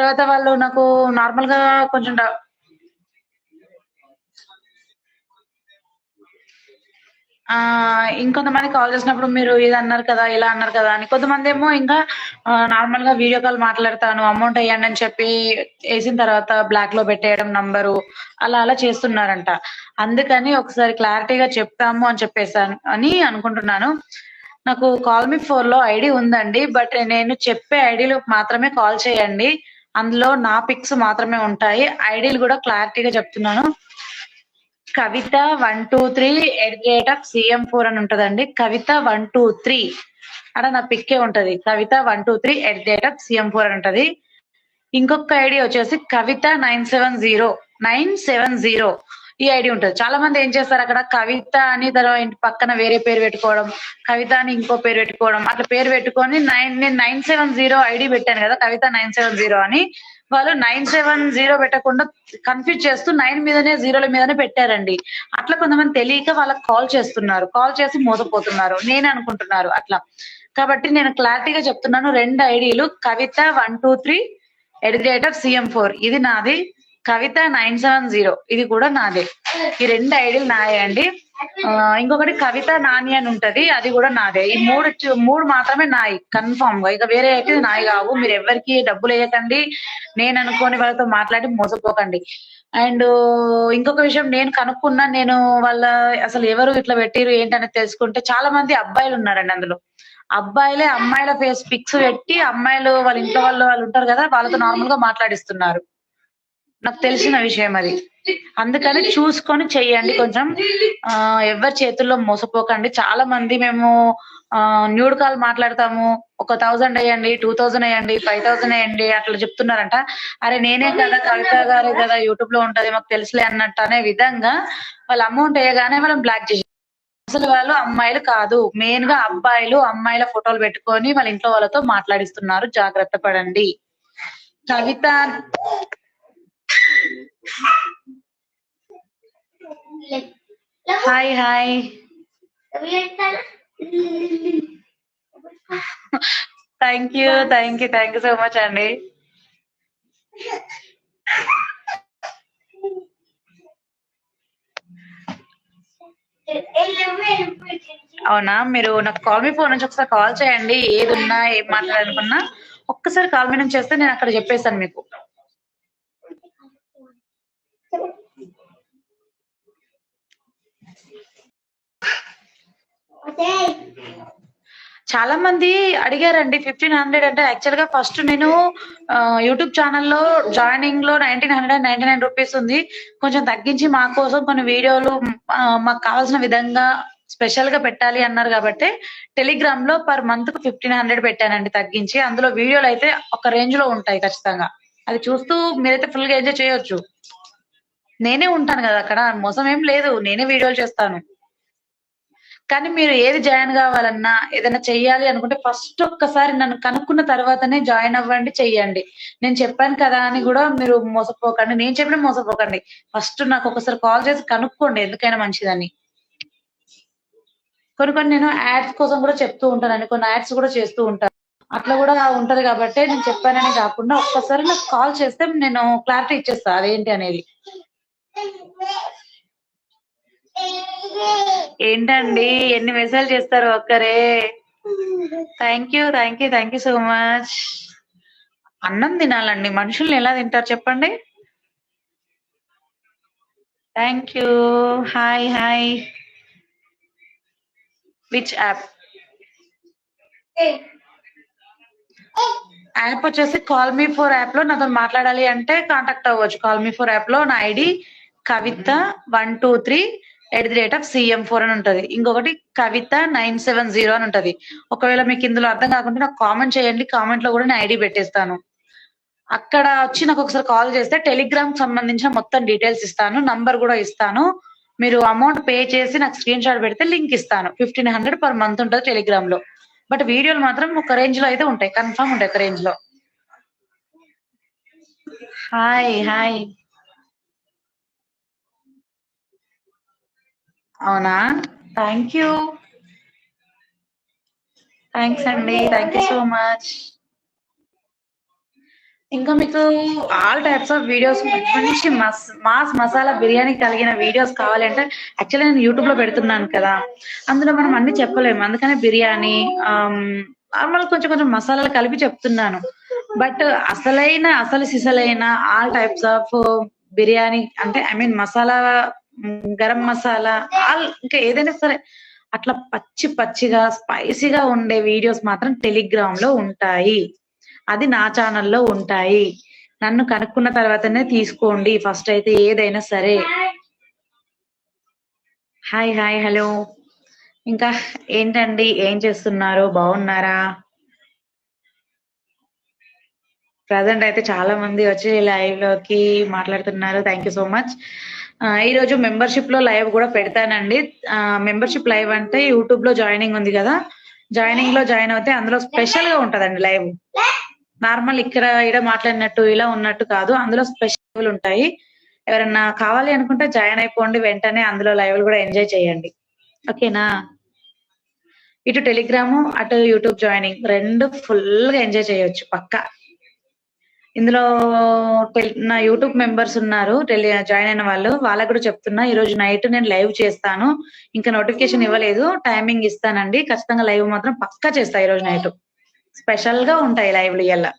తర్వాత వాళ్ళు నాకు నార్మల్గా కొంచెం డ- ఇంకొంతమంది కాల్ చేసినప్పుడు మీరు ఇది అన్నారు కదా ఇలా అన్నారు కదా అని. కొంతమంది ఏమో ఇంకా నార్మల్గా వీడియో కాల్ మాట్లాడతాను అమౌంట్ వేయండి అని చెప్పి వేసిన తర్వాత బ్లాక్లో పెట్టేయడం నంబరు అలా అలా చేస్తున్నారంట. అందుకని ఒకసారి క్లారిటీగా చెప్తాము అని చెప్పేసాను అని అనుకుంటున్నాను. నాకు కాల్ మీ ఫోర్లో ఐడి ఉందండి బట్ నేను చెప్పే ఐడిలో మాత్రమే కాల్ చేయండి. అందులో నా పిక్స్ మాత్రమే ఉంటాయి. ఐడీలు కూడా క్లారిటీగా చెప్తున్నాను. Kavitha one two three at the rate of CM four అని ఉంటదండి. Kavitha one two three. అక్కడ నా పిక్కే ఉంటది. Kavitha one two three at the rate of CM four అని ఉంటది. ఇంకొక ఐడి వచ్చేసి Kavitha nine seven zero. Nine seven zero. ఈ ఐడి ఉంటుంది. చాలా మంది ఏం చేస్తారు అక్కడ? కవిత అని తర్వాత ఇంటి పక్కన వేరే పేరు పెట్టుకోవడం కవిత అని ఇంకో పేరు పెట్టుకోవడం అట్లా పేరు పెట్టుకొని నైన్ నేను నైన్ సెవెన్ జీరో ఐడి పెట్టాను కదా కవిత నైన్ సెవెన్ జీరో అని. వాళ్ళు నైన్ సెవెన్ జీరో పెట్టకుండా కన్ఫ్యూజ్ చేస్తూ నైన్ మీదనే జీరోల మీదనే పెట్టారండి. అట్లా కొంతమంది తెలియక వాళ్ళకి కాల్ చేస్తున్నారు. కాల్ చేసి మోసపోతున్నారు. నేను అనుకుంటున్నారు అట్లా. కాబట్టి నేను క్లారిటీగా చెప్తున్నాను రెండు ఐడీలు Kavitha one two three at the rate of CM four. ఇది నాది. Kavitha nine seven zero. ఇది కూడా నాదే. ఈ రెండు ఐడీలు నాయే అండి. ఆ, ఇంకొకటి కవిత నాని అని ఉంటది. అది కూడా నాదే. ఈ మూడు మూడు మాత్రమే నాయి. కన్ఫామ్గా. ఇక వేరే అయితే నాయి కావు. మీరు ఎవరికి డబ్బులు వేయకండి. నేను అనుకోని వాళ్ళతో మాట్లాడి మోసపోకండి. అండ్ ఇంకొక విషయం నేను కనుక్కున్నా నేను వాళ్ళ అసలు ఎవరు ఇట్లా పెట్టిరు ఏంటనేది తెలుసుకుంటే చాలా మంది అబ్బాయిలు ఉన్నారండి అందులో. అబ్బాయిలే అమ్మాయిల ఫేస్ పిక్స్ పెట్టి అమ్మాయిలు వాళ్ళ ఇంట్లో వాళ్ళు వాళ్ళు ఉంటారు కదా వాళ్ళతో నార్మల్గా మాట్లాడిస్తున్నారు. నాకు తెలిసిన విషయం అది. అందుకని చూసుకొని చెయ్యండి. కొంచెం ఆ ఎవరి చేతుల్లో మోసపోకండి. చాలా మంది మేము న్యూడ్ కాల్ మాట్లాడతాము. ఒక థౌసండ్ వేయండి టూ థౌసండ్ వేయండి ఫైవ్ థౌసండ్ వేయండి అట్లా చెప్తున్నారంట. అరే నేనే కదా కవిత గారు కదా యూట్యూబ్లో ఉంటది మాకు తెలుసులే అన్నట్టు అనే విధంగా వాళ్ళ అమౌంట్ వేయగానే మనం బ్లాక్ చేసి అసలు వాళ్ళు అమ్మాయిలు కాదు. మెయిన్గా అబ్బాయిలు అమ్మాయిల ఫోటోలు పెట్టుకొని వాళ్ళ ఇంట్లో వాళ్ళతో మాట్లాడిస్తున్నారు. జాగ్రత్త పడండి. Kavitha hi hi. Thank you thank you thank you so much అండి. అవునా? మీరు నాకు కాల్ మీ ఫోన్ నుంచి ఒకసారి కాల్ చేయండి. ఏది ఉన్నా ఏం మాట్లాడాలనుకున్నా ఒక్కసారి కాల్ మీ నుంచి చేస్తే నేను అక్కడ చెప్పేస్తాను మీకు. చాలా మంది అడిగారండి ఫిఫ్టీన్ హండ్రెడ్ అంటే యాక్చువల్గా ఫస్ట్ నేను యూట్యూబ్ ఛానల్లో జాయినింగ్లో nineteen hundred ninety nine rupees ఉంది. కొంచెం తగ్గించి మా కోసం కొన్ని వీడియోలు మాకు కావాల్సిన విధంగా స్పెషల్గా పెట్టాలి అన్నారు కాబట్టి టెలిగ్రామ్లో పర్ మంత్కు ఫిఫ్టీన్ హండ్రెడ్ పెట్టానండి తగ్గించి. అందులో వీడియోలు అయితే ఒక రేంజ్లో ఉంటాయి ఖచ్చితంగా. అది చూస్తూ మీరైతే ఫుల్గా ఎంజాయ్ చేయొచ్చు. నేనే ఉంటాను కదా అక్కడ మోసం ఏం లేదు నేనే వీడియోలు చేస్తాను. కానీ మీరు ఏది జాయిన్ కావాలన్నా ఏదైనా చెయ్యాలి అనుకుంటే ఫస్ట్ ఒక్కసారి నన్ను కనుక్కున్న తర్వాతనే జాయిన్ అవ్వండి చెయ్యండి. నేను చెప్పాను కదా అని కూడా మీరు మోసపోకండి నేను చెప్పిన మోసపోకండి. ఫస్ట్ నాకు ఒకసారి కాల్ చేసి కనుక్కోండి ఎందుకైనా మంచిదని. కొన్ని కొన్ని నేను యాడ్స్ కోసం కూడా చెప్తూ ఉంటానని కొన్ని యాడ్స్ కూడా చేస్తూ ఉంటాను. అట్లా కూడా ఉంటది కాబట్టి నేను చెప్పానని కాకుండా ఒక్కసారి నాకు కాల్ చేస్తే నేను క్లారిటీ ఇచ్చేస్తా అదేంటి అనేది. ఏంటండి ఎన్ని మెసేజ్ చేస్తారు ఒక్కరే? Thank you thank you thank you so much అన్నం తినాలండి. మనుషుల్ని ఎలా తింటారు చెప్పండి? Thank you hi hi which app app వచ్చేసి కాల్ మీ ఫోర్ యాప్లో నాతో మాట్లాడాలి అంటే కాంటాక్ట్ అవ్వచ్చు. కాల్ మీ ఫోర్ యాప్లో నా ID Kavitha one two three at the rate of CM four అని ఉంటది. ఇంకొకటి కవిత నైన్ సెవెన్ జీరో అని ఉంటది. ఒకవేళ మీకు ఇందులో అర్థం కాకుండా నాకు కామెంట్ చేయండి. కామెంట్లో కూడా నేను ఐడి పెట్టేస్తాను. అక్కడ వచ్చి నాకు ఒకసారి కాల్ చేస్తే టెలిగ్రామ్కి సంబంధించిన మొత్తం డీటెయిల్స్ ఇస్తాను. నంబర్ కూడా ఇస్తాను. మీరు అమౌంట్ పే చేసి నాకు స్క్రీన్ షాట్ పెడితే లింక్ ఇస్తాను. ఫిఫ్టీన్ హండ్రెడ్ పర్ మంత్ ఉంటుంది టెలిగ్రామ్లో. బట్ వీడియోలు మాత్రం ఒక రేంజ్లో అయితే ఉంటాయి. కన్ఫర్మ్ ఉంటాయి ఒక రేంజ్లో. Hi hi. అవునా? Thank you. థ్యాంక్స్ అండి. Thank you so much. ఇంకా మీకు ఆల్ టైప్స్ ఆఫ్ వీడియోస్ మంచి మస్ మాస్ మసాలా బిర్యానీ కలిగిన వీడియోస్ కావాలంటే యాక్చువల్లీ నేను యూట్యూబ్లో పెడుతున్నాను కదా. అందులో మనం అన్ని చెప్పలేము. అందుకనే బిర్యానీ నార్మల్ కొంచెం కొంచెం మసాలాలు కలిపి చెప్తున్నాను. బట్ అసలైన అసలు సిసలైన ఆల్ టైప్స్ ఆఫ్ బిర్యానీ అంటే I mean masala garam masala all ఇంకా ఏదైనా సరే అట్లా పచ్చి పచ్చిగా స్పైసీగా ఉండే వీడియోస్ మాత్రం టెలిగ్రామ్లో ఉంటాయి. అది నా ఛానల్లో ఉంటాయి. నన్ను కనుక్కున్న తర్వాతనే తీసుకోండి. ఫస్ట్ అయితే ఏదైనా సరే. Hi hi hello. ఇంకా ఏంటండి? ఏం చేస్తున్నారు? బాగున్నారా? ప్రజెంట్ అయితే చాలా మంది వచ్చి లైవ్లోకి మాట్లాడుతున్నారు. Thank you so much. ఈ రోజు మెంబర్షిప్లో లైవ్ కూడా పెడతానండి. మెంబర్షిప్ లైవ్ అంటే యూట్యూబ్లో జాయినింగ్ ఉంది కదా. జాయినింగ్లో జాయిన్ అవుతే అందులో స్పెషల్గా ఉంటదండి లైవ్ నార్మల్ ఇక్కడ ఇక్కడ మాట్లాడినట్టు ఇలా ఉన్నట్టు కాదు. అందులో స్పెషల్ ఉంటాయి. ఎవరన్నా కావాలి అనుకుంటే జాయిన్ అయిపోండి వెంటనే అందులో లైవ్ కూడా ఎంజాయ్ చేయండి. ఓకేనా? ఇటు టెలిగ్రాము అటు యూట్యూబ్ జాయినింగ్ రెండు ఫుల్గా ఎంజాయ్ చేయొచ్చు పక్కా. ఇందులో టెల్- నా యూట్యూబ్ మెంబర్స్ ఉన్నారు టెలి జాయిన్ అయిన వాళ్ళు. వాళ్ళకు కూడా చెప్తున్నా ఈ రోజు నైట్ నేను లైవ్ చేస్తాను. ఇంకా నోటిఫికేషన్ ఇవ్వలేదు టైమింగ్ ఇస్తానండి. ఖచ్చితంగా లైవ్ మాత్రం పక్కా చేస్తా ఈ రోజు నైట్. స్పెషల్గా ఉంటాయి లైవ్లు ఇయ్యాల.